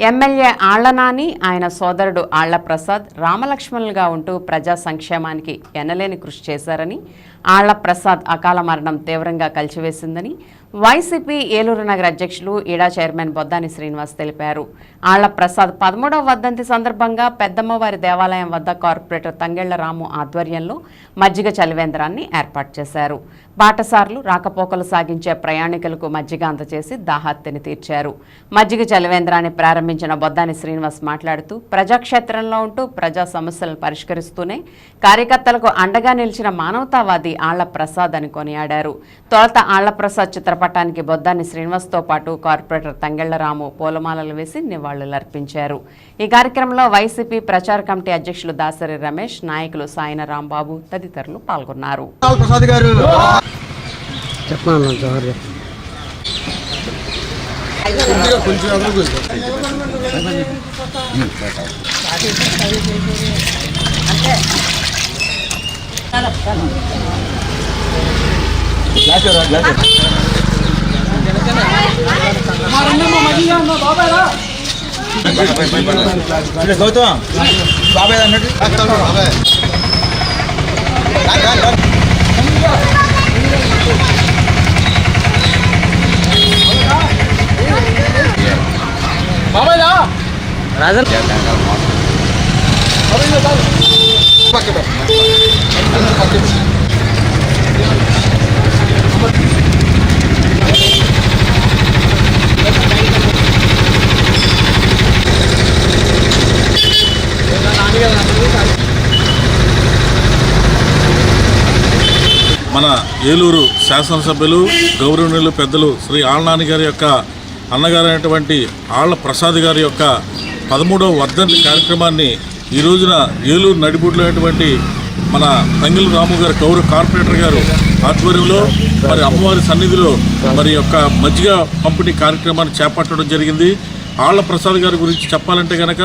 MLA Alla Nani ఆయన సోదరుడు ఆళ్ళ ప్రసాద్ రామలక్ష్మణులుగా ఉంటూ ప్రజా సంక్షేమానికి ఎనలేని కృషి చేశారని ఆళ్ళ ప్రసాద్ అకాల మరణం తీవ్రంగా కలిచివేసిందని వైసీపీ ఏలూరు నగర అధ్యక్షులు ఈడా చైర్మన్ బొద్దాని శ్రీనివాస్ తెలిపారు. ఆళ్ళ ప్రసాద్ పదమూడవ వర్ధంతి సందర్భంగా పెద్దమ్మవారి దేవాలయం వద్ద కార్పొరేటర్ తంగెళ్ళ రాము ఆధ్వర్యంలో మజ్జిగ చలివేంద్రాన్ని ఏర్పాటు చేశారు. బాటసార్లు రాకపోకలు సాగించే ప్రయాణికులకు మజ్జిగ అందజేసి దాహార్తిని తీర్చారు. మజ్జిగ చలివేంద్రాన్ని ప్రారంభించిన బొద్దాని శ్రీనివాస్ మాట్లాడుతూ ప్రజాక్షేత్రంలో ఉంటూ ప్రజా సమస్యలను పరిష్కరిస్తూనే కార్యకర్తలకు అండగా నిలిచిన మానవతావాది ఆళ్ళ ప్రసాద్ అని కొనియాడారు. తొలత ఆళ్ళ ప్రసాద్ చిత్రపటానికి బొద్దాని శ్రీనివాస్తో పాటు కార్పొరేటర్ తంగెళ్ళరాము పూలమాలలు వేసి నివాళులర్పించారు. ఈ కార్యక్రమంలో వైసీపీ ప్రచార కమిటీ అధ్యక్షులు దాసరి రమేష్ నాయకులు సాయన రాంబాబు తదితరులు పాల్గొన్నారు. లాల్ గౌతమ్ బాబాయ్ అన్నట్టు బాబాయ్. రాజన్ పక్క మన ఏలూరు శాసనసభ్యులు గౌరవనీయులు పెద్దలు శ్రీ ఆళ్ళనాని గారి యొక్క అన్నగారైనటువంటి ఆళ్ళ ప్రసాద్ గారి యొక్క పదమూడవ వర్ధంతి కార్యక్రమాన్ని ఈ రోజున ఏలూరు నడిబుడ్లైనటువంటి మన తంగిల్ రాము గారు గౌరవ కార్పొరేటర్ గారు ఆధ్వర్యంలో మరి అమ్మవారి సన్నిధిలో మరి యొక్క మజ్జిగ పంపిణీ కార్యక్రమాన్ని చేపట్టడం జరిగింది. ఆళ్ళ ప్రసాద్ గారి గురించి చెప్పాలంటే కనుక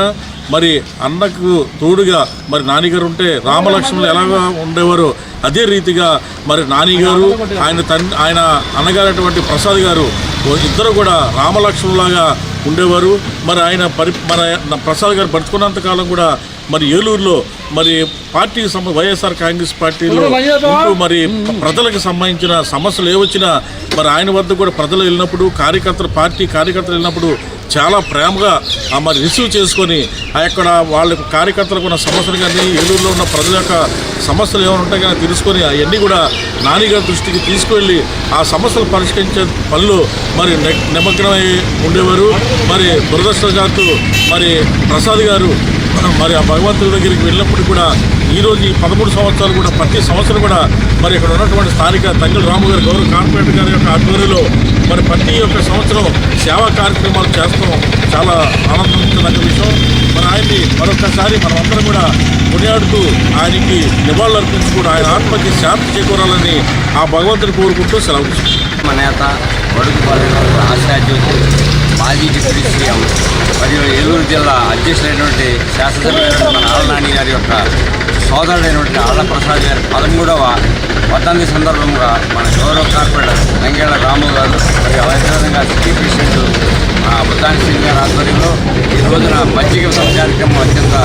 మరి అన్నకు తోడుగా మరి నానిగారు ఉంటే రామలక్ష్మణులు ఎలాగా ఉండేవారో? అదే రీతిగా మరి నానిగారు ఆయన తన్ ఆయన అన్నగారైనటువంటి ప్రసాద్ గారు ఇద్దరు కూడా రామలక్ష్మణులాగా ఉండేవారు. మరి ఆయన పరి మన ప్రసాద్ గారు బతుకున్నంత కాలం కూడా మరి ఏలూరులో మరి పార్టీకి సంబ వైఎస్ఆర్ కాంగ్రెస్ పార్టీలో ఉంటూ మరి ప్రజలకు సంబంధించిన సమస్యలు ఏ వచ్చినా మరి ఆయన వద్ద కూడా ప్రజలు వెళ్ళినప్పుడు కార్యకర్తలు పార్టీ కార్యకర్తలు వెళ్ళినప్పుడు చాలా ప్రేమగా ఆ మరి రిసీవ్ చేసుకొని ఆ యొక్క వాళ్ళ కార్యకర్తలకు ఉన్న సమస్యలు కానీ ఏలూరులో ఉన్న ప్రజల యొక్క సమస్యలు ఏమైనా ఉంటాయి కానీ తెలుసుకొని అవన్నీ కూడా నానిగారి దృష్టికి తీసుకువెళ్ళి ఆ సమస్యలు పరిష్కరించే పనులు మరి ని- నిమగ్నమై ఉండేవారు. మరి దురదృష్టవశాత్తు మరి ప్రసాద్ గారు మరి ఆ భగవంతుడి దగ్గరికి వెళ్ళినప్పుడు కూడా ఈరోజు ఈ పదమూడు సంవత్సరాలు కూడా ప్రతి సంవత్సరం కూడా మరి ఇక్కడ ఉన్నటువంటి స్థానిక తంగిల రాము గారు గౌరవ కార్పొరేటర్ గారి యొక్క ఆధ్వర్యంలో మరి ప్రతి ఒక్క సంవత్సరం సేవా కార్యక్రమాలు చేస్తాం చాలా ఆనందించదగ్గ విషయం. మరి ఆయన్ని మరొకసారి మనమందరం కూడా కొనియాడుతూ ఆయనకి నివాళులు అర్పించుకుంటూ ఆయన ఆత్మకి శాంతి చేకూరాలని ఆ భగవంతుని కోరుకుంటూ సెలవు మా నేత బడుగు ఆశాజ్యోతి మాజీ డిప్యూటీ సీఎం మరియు ఏలూరు జిల్లా అధ్యక్షులైనటువంటి శాసనసభ్యులైనటువంటి మన ఆళ్ళనాని గారి యొక్క సోదరుడైనటువంటి ఆళ్ళ ప్రసాద్ గారి పదమూడవ పద్దెనిమిది సందర్భంగా మన గౌరవ కార్పొరేటర్ వెంగళ రాము గారు మరియు అదేవిధంగా సిటీ ప్రెసిడెంట్ బుద్ధాని సింగ్ గారి ఆధ్వర్యంలో ఈ రోజున మజ్జిగ కార్యక్రమం అత్యంత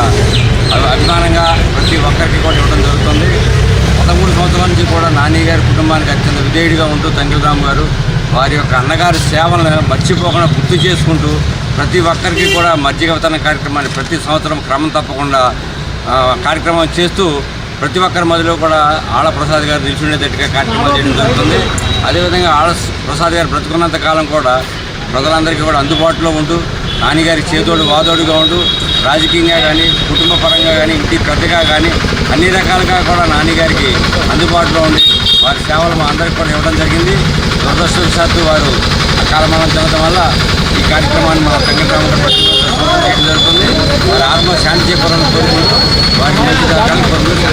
అభిమానంగా ప్రతి ఒక్కరికి కూడా ఇవ్వడం జరుగుతుంది. పదమూడు సంవత్సరాల నుంచి కూడా నాని గారి కుటుంబానికి అత్యంత విధేయుడిగా ఉంటూ తంగిరామ్ గారు వారి యొక్క అన్నగారి సేవలను మర్చిపోకుండా గుర్తు చేసుకుంటూ ప్రతి ఒక్కరికి కూడా మజ్జిగ వితరణ కార్యక్రమాన్ని ప్రతి సంవత్సరం క్రమం తప్పకుండా కార్యక్రమం చేస్తూ ప్రతి ఒక్కరి మధ్యలో కూడా ఆళ్ళ ప్రసాద్ గారు నిల్చుండేటట్టుగా కార్యక్రమాలు చేయడం జరుగుతుంది. అదేవిధంగా ఆళ్ళ ప్రసాద్ గారు బ్రతుకున్నంత కాలం కూడా ప్రజలందరికీ కూడా అందుబాటులో ఉంటూ నాన్నగారి చేదోడు వాదోడుగా ఉంటూ రాజకీయంగా కానీ కుటుంబ పరంగా కానీ ఇంటి పెద్దగా కానీ అన్ని రకాలుగా కూడా నాన్నగారికి అందుబాటులో ఉండి వారి సేవలు మా అందరికి కూడా ఇవ్వడం జరిగింది. దురదృష్టవశాత్తు వారు అకాలమరణం చెందడం వల్ల ఈ కార్యక్రమాన్ని మన వెంకటరామయ్య చేయడం జరుగుతుంది. వారి ఆత్మ శాంతి చేకూరాలని కోరుకుంటూ వారి కోరుకుంటూ